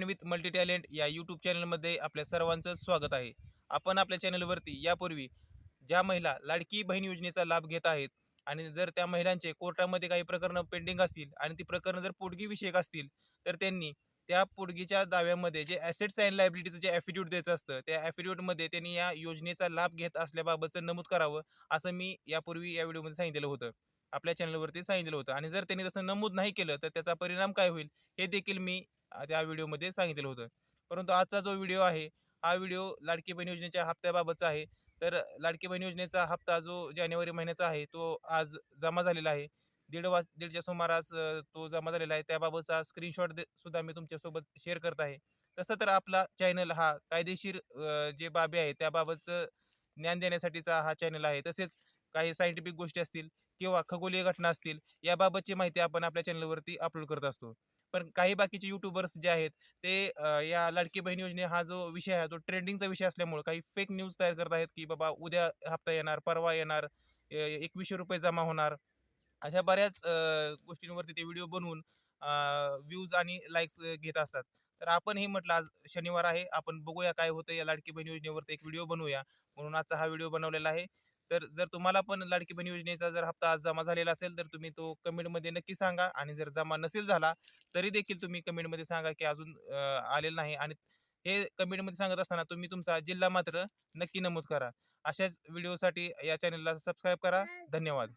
With multi talent या YouTube चॅनलमध्ये आपल्या सर्वांचं स्वागत आहे. आपण आपल्या चॅनलवरती यापूर्वी ज्या महिला लाडकी बहीण योजनेचा लाभ घेत आहेत आणि जर त्या महिलांचे कोर्टामध्ये काही प्रकरणं पेंडिंग असतील आणि ती प्रकरणं जर पोटगीविषयक असतील तर त्यांनी त्या पोटगीच्या दाव्यामध्ये जे ॲसेट्स अँड लायबिलिटीचं जे ॲफिड्यूट द्यायचं असतं त्या ॲफिड्यूटमध्ये त्यांनी या योजनेचा लाभ घेत असल्याबाबतचं नमूद करावं असं मी यापूर्वी या व्हिडिओमध्ये सांगितलेलं होतं. आपल्या चॅनलवरती सांगितलं होतं. आणि जर त्यांनी तसं नमूद नाही केलं तर त्याचा परिणाम काय होईल हे देखील मी त्या व्हिडिओमध्ये सांगितलेलं होतं. परंतु आजचा जो व्हिडिओ आहे हा व्हिडिओ लाडकी बहीण योजनेच्या हप्त्याबाबतचा आहे. तर लाडकी बहीण योजनेचा हप्ता जो जानेवारी महिन्याचा आहे तो आज जमा झालेला आहे. दीड वाज दीडच्या सुमारास तो जमा झालेला आहे. त्याबाबतचा स्क्रीनशॉट सुद्धा मी तुमच्यासोबत शेअर करत आहे. तसं तर आपला चॅनल हा कायदेशीर जे बाबी आहे त्याबाबतचं ज्ञान देण्यासाठीचा हा चॅनल आहे. तसेच काही सायंटिफिक गोष्टी असतील किंवा खगोलीय घटना असतील याबाबतची माहिती आपण आपल्या चॅनलवरती अपलोड करत असतो. पण काही बाकीचे युट्यूबर्स जे आहेत ते या लाडकी बहीण योजने हा जो विषय आहे तो ट्रेंडिंगचा विषय असल्यामुळे काही फेक न्यूज तयार करत आहेत की बाबा उद्या हप्ता येणार परवा येणार एकवीसशे रुपये जमा होणार. अशा बऱ्याच गोष्टींवरती ते व्हिडिओ बनवून व्ह्यूज आणि लाईक्स घेत असतात. तर आपण हे म्हटलं आज शनिवार आहे आपण बघूया काय होतं या लाडकी बहीण योजनेवरती एक व्हिडिओ बनवूया. म्हणून आजचा हा व्हिडिओ बनवलेला आहे. तर जर तुम्हाला पण लाडकी बहीण योजनेचा जर हप्ता आज जमा झालेला असेल तर तुम्ही तो कमेंटमध्ये नक्की सांगा आणि जर जमा नसेल झाला तरी देखील तुम्ही कमेंटमध्ये सांगा की अजून आलेलं नाही आणि हे कमेंटमध्ये सांगत असताना तुम्ही तुमचा जिल्हा मात्र नक्की नमूद करा. अशाच व्हिडिओसाठी या चॅनलला सबस्क्राईब करा. धन्यवाद.